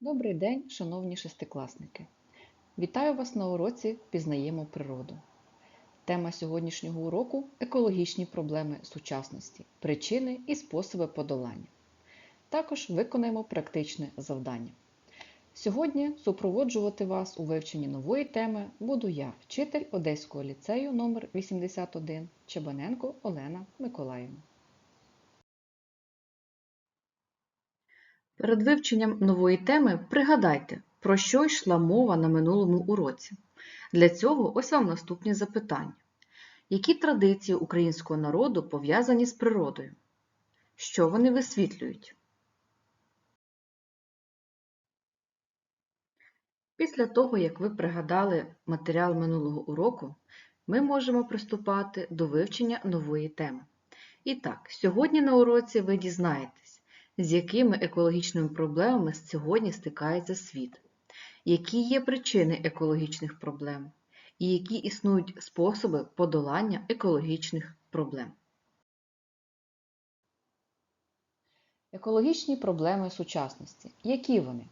Добрий день, шановні шестикласники! Вітаю вас на уроці Пізнаємо природу. Тема сьогоднішнього уроку екологічні проблеми сучасності, причини і способи подолання. Також виконаємо практичне завдання. Сьогодні супроводжувати вас у вивченні нової теми буду я, вчитель Одеського ліцею номер 81 Чебаненко Олена Миколаївна. Перед вивченням нової теми пригадайте, про що йшла мова на минулому уроці. Для цього ось вам наступні запитання. Які традиції українського народу пов'язані з природою? Що вони висвітлюють? Після того, як ви пригадали матеріал минулого уроку, ми можемо приступати до вивчення нової теми. І так, сьогодні на уроці ви дізнаєтесь, з якими екологічними проблемами сьогодні стикається світ, які є причини екологічних проблем і які існують способи подолання екологічних проблем. Екологічні проблеми сучасності. Які вони?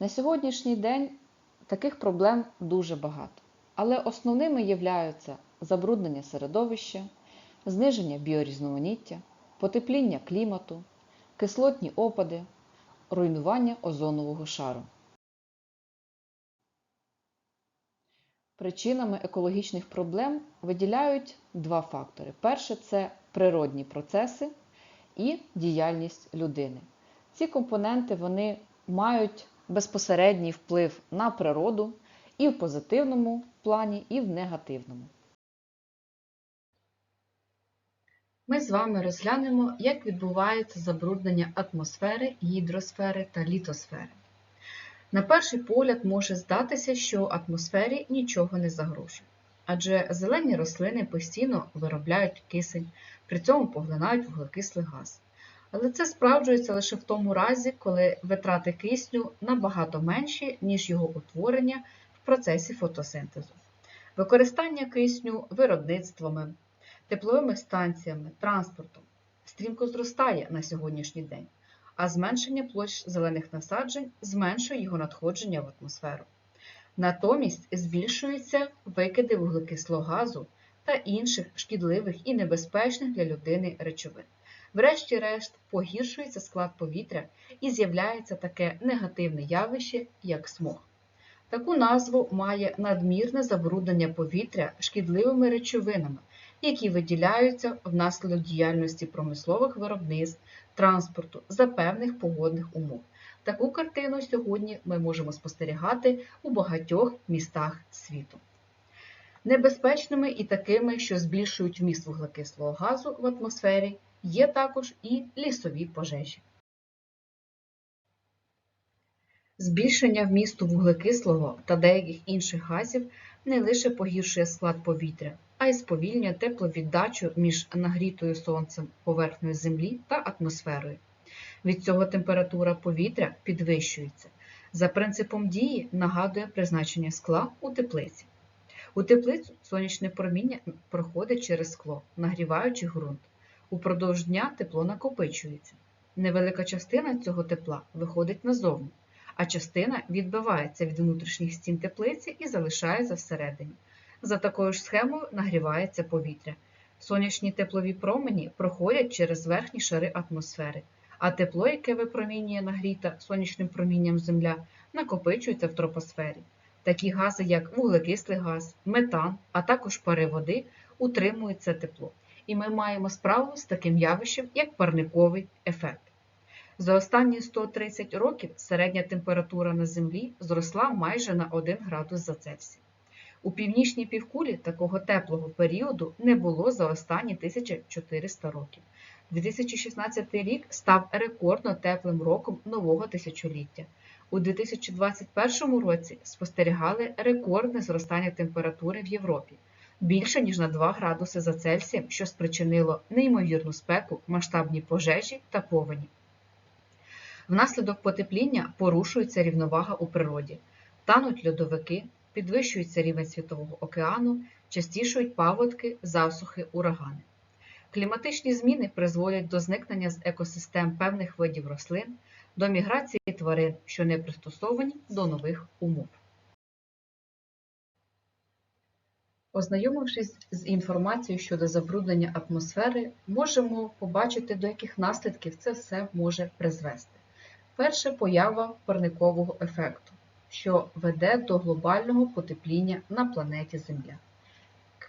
На сьогоднішній день таких проблем дуже багато, але основними являються забруднення середовища, зниження біорізноманіття, потепління клімату, кислотні опади, руйнування озонового шару. Причинами екологічних проблем виділяють два фактори. Перше це природні процеси і діяльність людини. Ці компоненти вони мають безпосередній вплив на природу і в позитивному плані, і в негативному. Ми з вами розглянемо, як відбувається забруднення атмосфери, гідросфери та літосфери. На перший погляд може здатися, що атмосфері нічого не загрожує, адже зелені рослини постійно виробляють кисень, при цьому поглинають вуглекислий газ. Але це справджується лише в тому разі, коли витрати кисню набагато менші, ніж його утворення в процесі фотосинтезу. Використання кисню виробництвами, тепловими станціями, транспортом стрімко зростає на сьогоднішній день, а зменшення площ зелених насаджень зменшує його надходження в атмосферу. Натомість збільшуються викиди вуглекислого газу та інших шкідливих і небезпечних для людини речовин. Врешті-решт, погіршується склад повітря і з'являється таке негативне явище, як смог. Таку назву має надмірне забруднення повітря шкідливими речовинами, які виділяються внаслідок діяльності промислових виробництв, транспорту за певних погодних умов. Таку картину сьогодні ми можемо спостерігати у багатьох містах світу. Небезпечними і такими, що збільшують вміст вуглекислого газу в атмосфері, є також і лісові пожежі. Збільшення вмісту вуглекислого та деяких інших газів не лише погіршує склад повітря, а й сповільнює тепловіддачу між нагрітою сонцем поверхнею Землі та атмосферою. Від цього температура повітря підвищується. За принципом дії нагадує призначення скла у теплиці. У теплицю сонячне проміння проходить через скло, нагріваючи ґрунт. Упродовж дня тепло накопичується. Невелика частина цього тепла виходить назовні, а частина відбивається від внутрішніх стін теплиці і залишається всередині. За такою ж схемою нагрівається повітря. Сонячні теплові промені проходять через верхні шари атмосфери, а тепло, яке випромінює нагріта сонячним промінням Земля, накопичується в тропосфері. Такі гази, як вуглекислий газ, метан, а також пари води, утримують це тепло. І ми маємо справу з таким явищем, як парниковий ефект. За останні 130 років середня температура на Землі зросла майже на 1 градус за Цельсія. У північній півкулі такого теплого періоду не було за останні 1400 років. 2016 рік став рекордно теплим роком нового тисячоліття. У 2021 році спостерігали рекордне зростання температури в Європі більше ніж на 2 градуси за Цельсієм, що спричинило неймовірну спеку, масштабні пожежі та повені. Внаслідок потепління порушується рівновага у природі, тануть льодовики, підвищується рівень Світового океану, частішують паводки, засухи, урагани. Кліматичні зміни призводять до зникнення з екосистем певних видів рослин, до міграції тварин, що не пристосовані до нових умов. Ознайомившись з інформацією щодо забруднення атмосфери, можемо побачити, до яких наслідків це все може призвести. Перше поява парникового ефекту, що веде до глобального потепління на планеті Земля.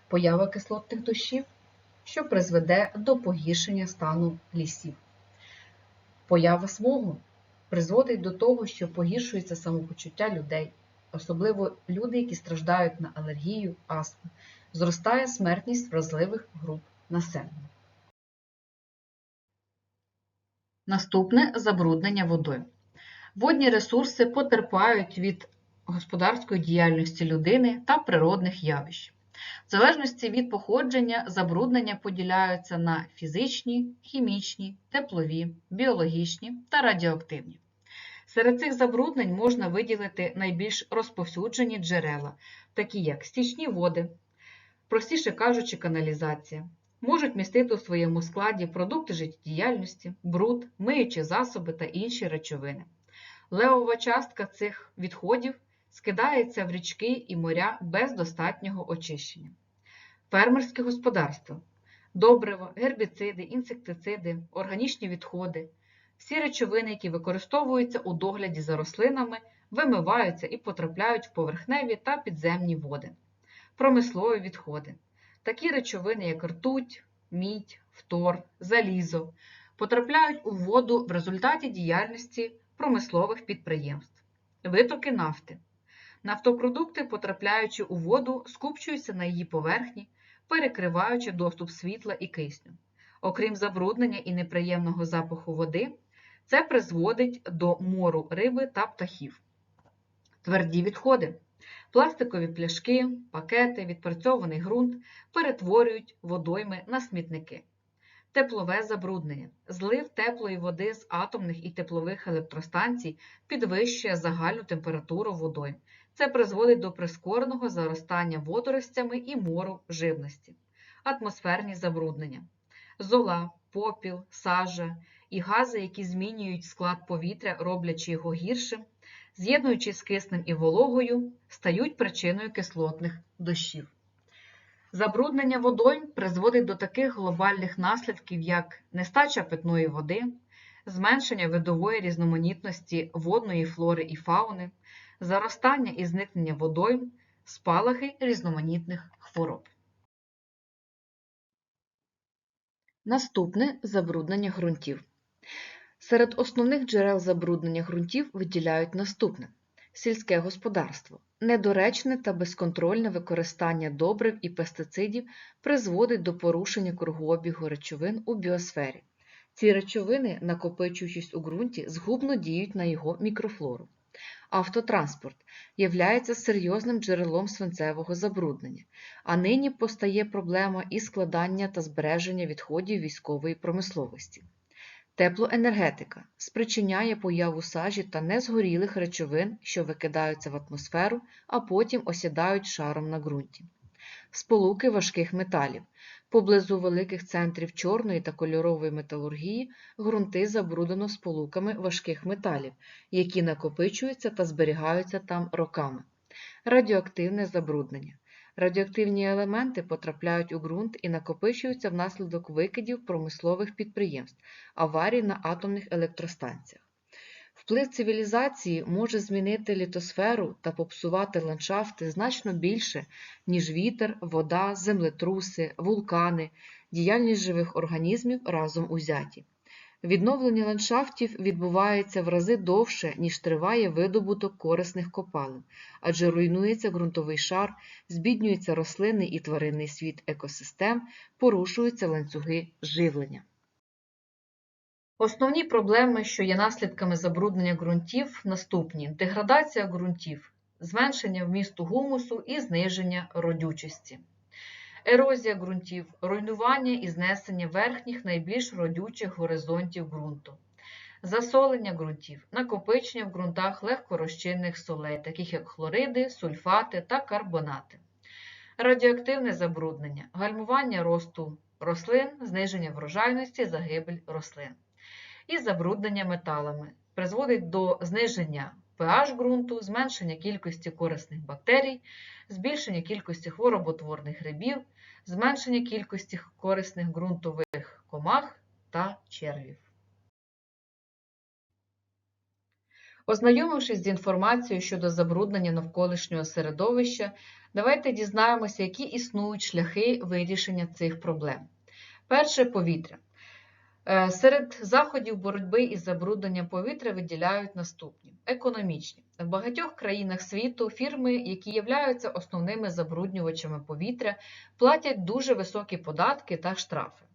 Поява кислотних дощів, що призведе до погіршення стану лісів. Поява смогу призводить до того, що погіршується самопочуття людей, особливо люди, які страждають на алергію, астму, зростає смертність вразливих груп населення. Наступне забруднення водою. Водні ресурси потерпають від господарської діяльності людини та природних явищ. В залежності від походження забруднення поділяються на фізичні, хімічні, теплові, біологічні та радіоактивні. Серед цих забруднень можна виділити найбільш розповсюджені джерела, такі як стічні води, простіше кажучи, каналізація, можуть містити у своєму складі продукти життєдіяльності, бруд, миючі засоби та інші речовини. Левова частка цих відходів скидається в річки і моря без достатнього очищення. Фермерське господарство, добрива, гербіциди, інсектициди, органічні відходи. Всі речовини, які використовуються у догляді за рослинами, вимиваються і потрапляють в поверхневі та підземні води. Промислові відходи. Такі речовини, як ртуть, мідь, фтор, залізо, потрапляють у воду в результаті діяльності промислових підприємств. Витоки нафти. Нафтопродукти, потрапляючи у воду, скупчуються на її поверхні, перекриваючи доступ світла і кисню. Окрім забруднення і неприємного запаху води, це призводить до мору риби та птахів. Тверді відходи. Пластикові пляшки, пакети, відпрацьований ґрунт перетворюють водойми на смітники. Теплове забруднення. Злив теплої води з атомних і теплових електростанцій підвищує загальну температуру водойм. Це призводить до прискореного заростання водоростями і мору живності. Атмосферні забруднення. Зола, попіл, сажа і гази, які змінюють склад повітря, роблячи його гіршим, з'єднуючи з киснем і вологою, стають причиною кислотних дощів. Забруднення водойм призводить до таких глобальних наслідків, як нестача питної води, зменшення видової різноманітності водної флори і фауни, заростання і зникнення водойм, спалахи різноманітних хвороб. Наступне забруднення ґрунтів. Серед основних джерел забруднення ґрунтів виділяють наступне: сільське господарство. Недоречне та безконтрольне використання добрив і пестицидів призводить до порушення кругообігу речовин у біосфері. Ці речовини, накопичуючись у ґрунті, згубно діють на його мікрофлору. Автотранспорт являється серйозним джерелом свинцевого забруднення, а нині постає проблема і складання та збереження відходів військової промисловості. Теплоенергетика спричиняє появу сажі та незгорілих речовин, що викидаються в атмосферу, а потім осідають шаром на ґрунті. Сполуки важких металів. Поблизу великих центрів чорної та кольорової металургії ґрунти забруднено сполуками важких металів, які накопичуються та зберігаються там роками. Радіоактивне забруднення. Радіоактивні елементи потрапляють у ґрунт і накопичуються внаслідок викидів промислових підприємств, аварій на атомних електростанціях. Вплив цивілізації може змінити літосферу та попсувати ландшафти значно більше, ніж вітер, вода, землетруси, вулкани, діяльність живих організмів разом узяті. Відновлення ландшафтів відбувається в рази довше, ніж триває видобуток корисних копалин, адже руйнується ґрунтовий шар, збіднюється рослинний і тваринний світ екосистем, порушуються ланцюги живлення. Основні проблеми, що є наслідками забруднення ґрунтів, наступні: деградація ґрунтів, зменшення вмісту гумусу і зниження родючості. Ерозія ґрунтів, руйнування і знесення верхніх найбільш родючих горизонтів ґрунту, засолення ґрунтів, накопичення в ґрунтах легкорозчинних солей, таких як хлориди, сульфати та карбонати, радіоактивне забруднення, гальмування росту рослин, зниження врожайності, загибель рослин. І забруднення металами, призводить до зниження pH ґрунту, зменшення кількості корисних бактерій, збільшення кількості хвороботворних грибів, зменшення кількості корисних ґрунтових комах та червів. Ознайомившись з інформацією щодо забруднення навколишнього середовища, давайте дізнаємося, які існують шляхи вирішення цих проблем. Перше повітря. Е, Серед заходів боротьби із забрудненням повітря виділяють наступні: економічні. В багатьох країнах світу фірми, які являються основними забруднювачами повітря, платять дуже високі податки та штрафи.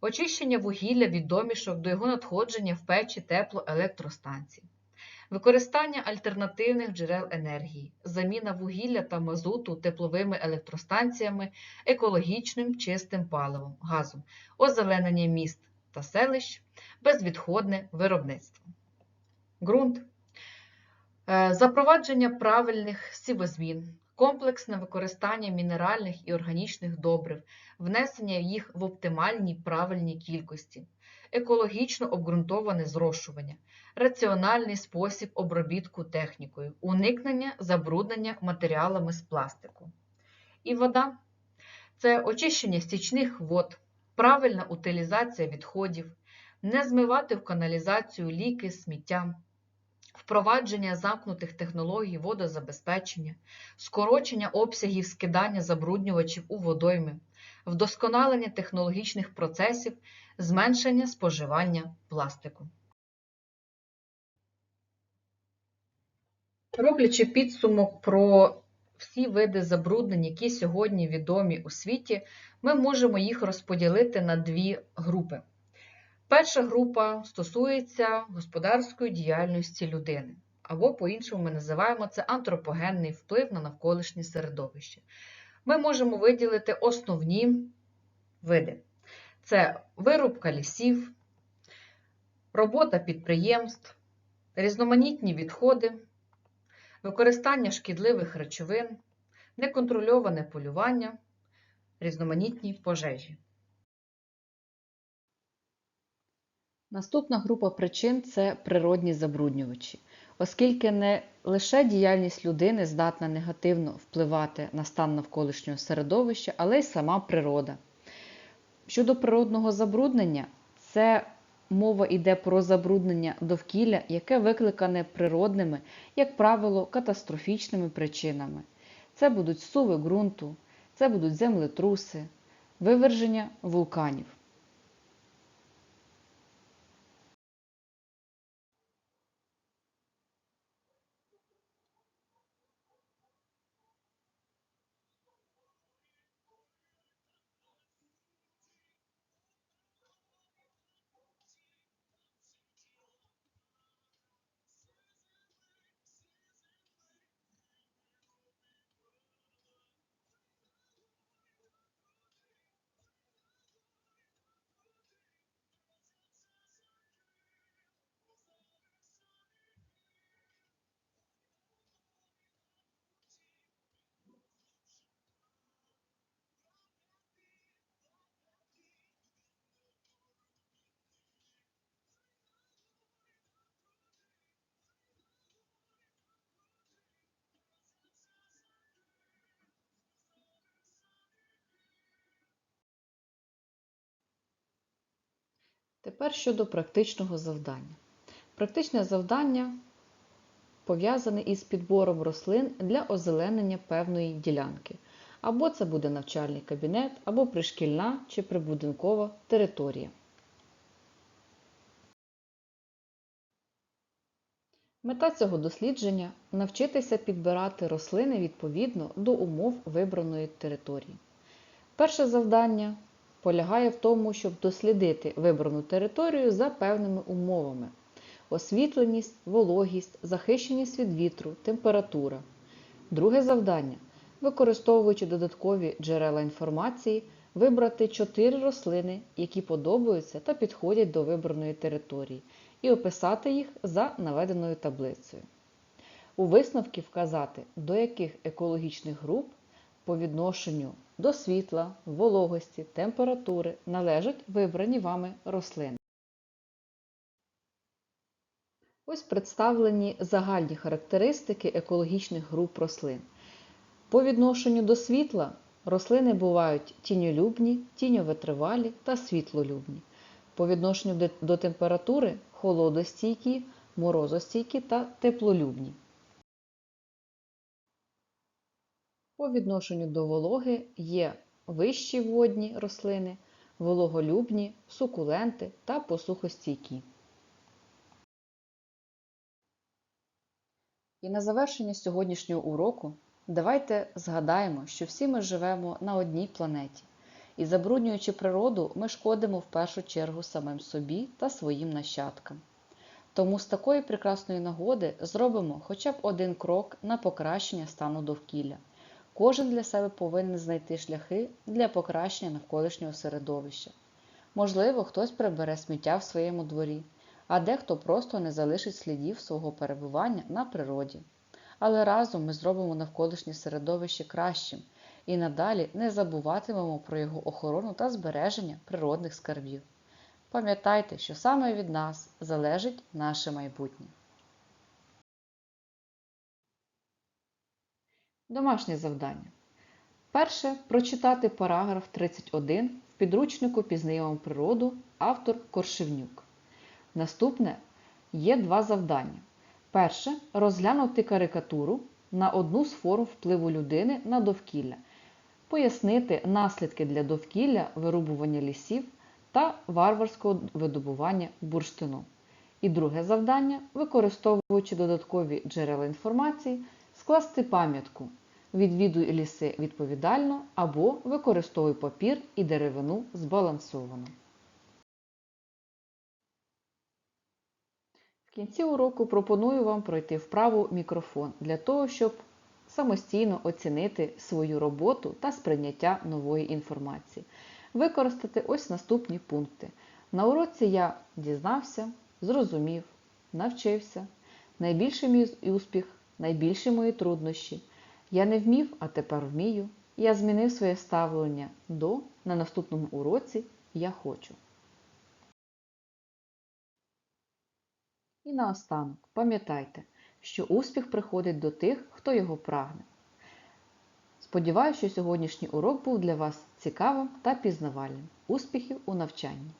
Очищення вугілля від домішок до його надходження в печі теплоелектростанцій. Використання альтернативних джерел енергії, заміна вугілля та мазуту тепловими електростанціями, екологічним чистим паливом, газом, озеленення міст та селищ, безвідходне виробництво. Ґрунт. Е, Запровадження правильних сівозмін, комплексне використання мінеральних і органічних добрив, внесення їх в оптимальні правильні кількості, екологічно обґрунтоване зрошування, раціональний спосіб обробітку технікою, уникнення забруднення матеріалами з пластику. І вода це очищення стічних вод, правильна утилізація відходів, не змивати в каналізацію ліки, сміття, впровадження замкнутих технологій водозабезпечення, скорочення обсягів скидання забруднювачів у водойми, вдосконалення технологічних процесів, зменшення споживання пластику. Роблячи підсумок про всі види забруднень, які сьогодні відомі у світі, ми можемо їх розподілити на дві групи. Перша група стосується господарської діяльності людини, або по-іншому ми називаємо це антропогенний вплив на навколишнє середовище. Ми можемо виділити основні види: це вирубка лісів, робота підприємств, різноманітні відходи, використання шкідливих речовин, неконтрольоване полювання, різноманітні пожежі. Наступна група причин це природні забруднювачі, оскільки не лише діяльність людини здатна негативно впливати на стан навколишнього середовища, але й сама природа. Щодо природного забруднення, це мова йде про забруднення довкілля, яке викликане природними, як правило, катастрофічними причинами. Це будуть суви ґрунту, це будуть землетруси, виверження вулканів. Тепер щодо практичного завдання. Практичне завдання пов'язане із підбором рослин для озеленення певної ділянки. Або це буде навчальний кабінет, або пришкільна чи прибудинкова територія. Мета цього дослідження навчитися підбирати рослини відповідно до умов вибраної території. Перше завдання полягає в тому, щоб дослідити вибрану територію за певними умовами: освітленість, вологість, захищеність від вітру, температура. Друге завдання використовуючи додаткові джерела інформації, вибрати чотири рослини, які подобаються та підходять до вибраної території, і описати їх за наведеною таблицею. У висновки вказати, до яких екологічних груп по відношенню до світла, вологості, температури належать вибрані вами рослини. Ось представлені загальні характеристики екологічних груп рослин. По відношенню до світла рослини бувають тіньолюбні, тіньовитривалі та світлолюбні. По відношенню до температури холодостійкі, морозостійкі та теплолюбні. По відношенню до вологи є вищі водні рослини, вологолюбні, сукуленти та посухостійкі. І на завершення сьогоднішнього уроку давайте згадаємо, що всі ми живемо на одній планеті, і забруднюючи природу, ми шкодимо в першу чергу самим собі та своїм нащадкам. Тому з такої прекрасної нагоди зробимо хоча б один крок на покращення стану довкілля. Кожен для себе повинен знайти шляхи для покращення навколишнього середовища. Можливо, хтось прибере сміття в своєму дворі, а дехто просто не залишить слідів свого перебування на природі. Але разом ми зробимо навколишнє середовище кращим і надалі не забуватимемо про його охорону та збереження природних скарбів. Пам'ятайте, що саме від нас залежить наше майбутнє. Домашнє завдання. Перше прочитати параграф 31 в підручнику Пізнаємо природу, автор Коршевнюк. Наступне є два завдання. Перше розглянути карикатуру на одну з форм впливу людини на довкілля, пояснити наслідки для довкілля вирубування лісів та варварського видобування бурштину. І друге завдання, використовуючи додаткові джерела інформації, скласти пам'ятку Відвідуй ліси відповідально або використовуй папір і деревину збалансовано. В кінці уроку пропоную вам пройти вправу мікрофон для того, щоб самостійно оцінити свою роботу та сприйняття нової інформації. Використати ось наступні пункти. На уроці я дізнався, зрозумів, навчився. Найбільший мій успіх, найбільші мої труднощі. Я не вмів, а тепер вмію. Я змінив своє ставлення до на наступному уроці я хочу. І наостанок, пам'ятайте, що успіх приходить до тих, хто його прагне. Сподіваюся, що сьогоднішній урок був для вас цікавим та пізнавальним. Успіхів у навчанні!